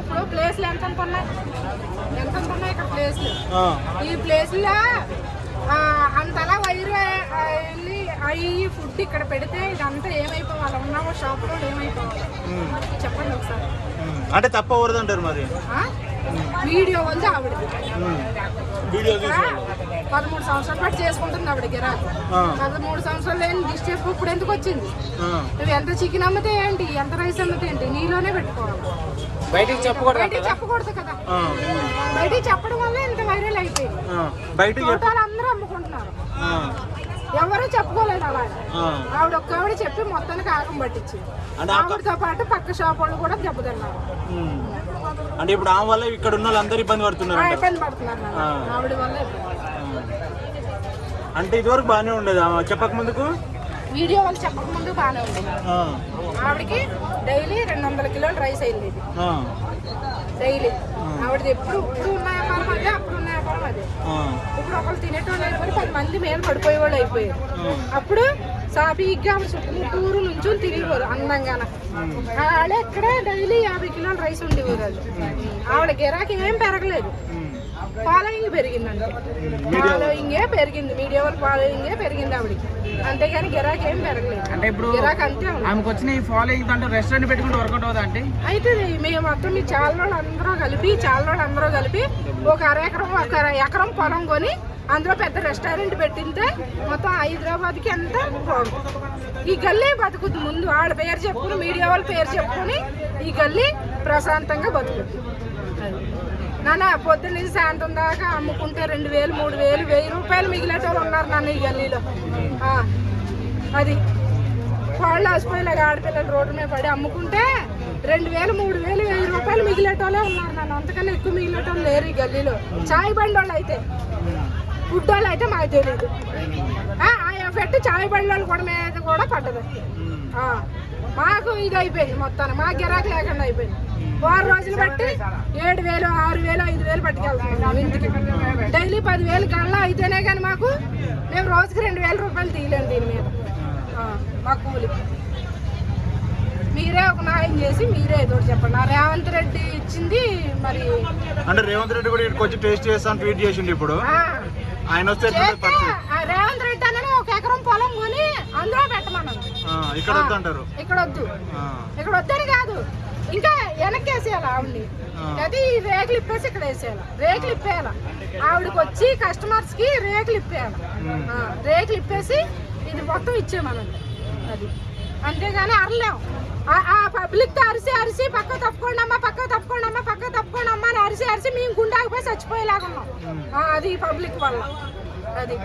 ఇప్పుడు ప్లేస్లు ఎంత ఉన్నాయి ఎంత ఉన్నాయి ఇక్కడ ప్లేస్లు ఈ ప్లేస్లో అంతలా వైర్ వెళ్ళి అవి ఫుడ్ ఇక్కడ పెడితే ఇదంతా ఏమైపోవాలి? ఉన్నామో షాప్లో ఏమైపోవాలి? చెప్పండి ఒకసారి. అంటే తప్పకూడదు అంటారు మరి? వీడియో వల్ల ఆవిడ. పదమూడు సంవత్సరాలు పాటు చేసుకుంటుంది ఆవిడ గిరాకు పదమూడు సంవత్సరాలు లేని డిష్ చెప్పు ఇప్పుడు ఎందుకు వచ్చింది? నువ్వు ఎంత చికెన్ అమ్మితే ఏంటి? ఎంత రైస్ అమ్మితే ఏంటి? నీలోనే పెట్టుకోవాలి. బయటికి చెప్పకూడదు బయటికి చెప్పకూడదు కదా? బయటికి చెప్పడం వల్ల ఇంత వైరల్ అయిపోయింది. బయట అందరూ అమ్ముకుంటున్నారు. ఎవరు చెప్పుకోలేదు అలా. ఆవిడ ఒక్కవిడ చెప్పి మొత్తానికి ఆగం పట్టించింది. ఆవిడతో పాటు పక్క షాప్ వాళ్ళు కూడా దెబ్బతిన్నారు. అంటే ఇప్పుడు ఆమె వల్ల ఇక్కడ ఉన్న వాళ్ళందరూ ఇబ్బంది పడుతున్నారు ఇబ్బంది పడుతున్నారు నాన్న. ఆ. ఆవిడ వల్ల ఇబ్బంది. అంటే ఇదివరకు బాగానే ఉండేది ఆమె. చెప్పక ముందుకు? వీడియో వాళ్ళు చెప్పకముందు బాగానే ఉంది ఆ, ఆవిడకి డైలీ రెండు వందల కిలోలు రైస్ అయింది ఆ, డైలీ. ఆవిడది ఎప్పుడు ఇప్పుడు ఉన్న వ్యాపారం అదే అప్పుడు ఉన్న వ్యాపారం అదే. ఆ, ఇప్పుడు ఒకళ్ళు తినేటోళ్ళు అయిపోయి పది మంది మీద పడిపోయే వాళ్ళు అయిపోయారు అప్పుడు సాఫీగా ఆవిడ చుట్టూరు నుంచి తిరిగిపోరు అందంగాన. ఆవిడ ఎక్కడ డైలీ యాభై కిలోల రైస్ ఉండేవారు అది ఆవిడ గిరాకీ ఏం పెరగలేదు. ఫాలోయింగ్ పెరిగిందంటే. ఫాలోయింగే పెరిగింది. మీడియా వాళ్ళ ఫాలోయింగే పెరిగింది ఆవిడకి. అంతేగాని గిరాకీ ఏం పెరగలేదు. అంటే ఇప్పుడు గిరాకీ అంతే ఆమెకు వచ్చిన ఈ ఫాలోయింగ్ దాంట్లో రెస్టారెంట్ పెట్టుకుంటే వర్కౌట్ అవుతా అంటే అయితే మేము మొత్తం మీ చాలా వాళ్ళు అందరూ కలిపి చాలా వాళ్ళు అందరూ కలిపి ఒక అర ఎకరం ఒక ఎకరం పొలం కొని అందులో పెద్ద రెస్టారెంట్ పెట్టింటే మొత్తం హైదరాబాద్కి ఎంత బాగుంటుంది ఈ గల్లీ బతుకుద్ది ముందు. వాళ్ళ పేరు చెప్పుకుని మీడియా వాళ్ళ పేరు చెప్పుకుని ఈ గల్లీ ప్రశాంతంగా బతుకుద్ది. అది. నాన్న పొద్దున్న నుంచి సాయంత్రం దాకా అమ్ముకుంటే రెండు వేలు మూడు వేలు వెయ్యి రూపాయలు మిగిలేటోళ్ళు ఉన్నారు నాన్న ఈ గల్లీలో. అది. వాళ్ళు హాస్పిటల్ ఆడపిల్లలు రోడ్డు మీద పడి అమ్ముకుంటే రెండు వేలు మూడు వేలు వెయ్యి రూపాయలు మిగిలేటోళ్ళే ఉన్నారు నన్ను. అంతకన్నా ఎక్కువ మిగిలేటోళ్ళు లేరు ఈ గల్లీలో. చాయ్ బండి వాళ్ళు అయితే. ఫుడ్ వాళ్ళు అయితే మాకు తెలియదు ఆ ఎఫెక్ట్ చాయ్ బండి వాళ్ళు కూడా మీద కూడా పడ్డది మాకు ఇది అయిపోయింది మొత్తాన్ని మా గిరాకీ లేకుండా అయిపోయింది. వారం రోజులు బట్టి ఏడు వేలు ఆరు వేలు ఐదు వేలు పట్టుకెళ్తున్నాం ఇంటికి. డైలీ పది వేలు గల్లా అయితేనే కానీ మాకు మేము రోజుకి రెండు వేల రూపాయలు తీయలేము దీని మీద. మా కూలి. మీరే ఒక న్యాయం చేసి మీరే ఏదో చెప్పండి. ఆ రేవంత్ రెడ్డి ఇచ్చింది మరి అంటే రేవంత్ రెడ్డి కూడా ఇక్కడికి వచ్చి టేస్ట్ చేస్తాను ట్వీట్ చేసిండు ఇప్పుడు. ఆయన వస్తే రేవంత్ రెడ్డి అనేది ఒక ఎకరం పొలం కొని అందులో పెట్టమన్నాను ఆ, ఇక్కడ వద్దంటారు? ఇక్కడ వద్దు. ఇక్కడ వద్దని కాదు. ఇంకా వెనక్కి వేసేయాలి ఆవిడ్ని. అది ఈ రేకులు ఇప్పేసి ఇక్కడ వేసేయాలి. రేకులు ఇప్పేయాలి. ఆవిడకి వచ్చి కస్టమర్స్కి రేకులు ఇప్పేయాలి. రేకులు ఇప్పేసి ఇది మొత్తం ఇచ్చేయమనండి అది. అంతేగాని అరలేం. ఆ- ఆ పబ్లిక్తో అరిసి అరిసి పక్క తప్పుకోండి అమ్మా పక్క తప్పుకోండి అమ్మా పక్క తప్పుకోండి అమ్మా అని అరిసి అరిసి మేము గుండాకపోయి చచ్చిపోయేలాగా ఉన్నాం అది పబ్లిక్ వల్ల. అది.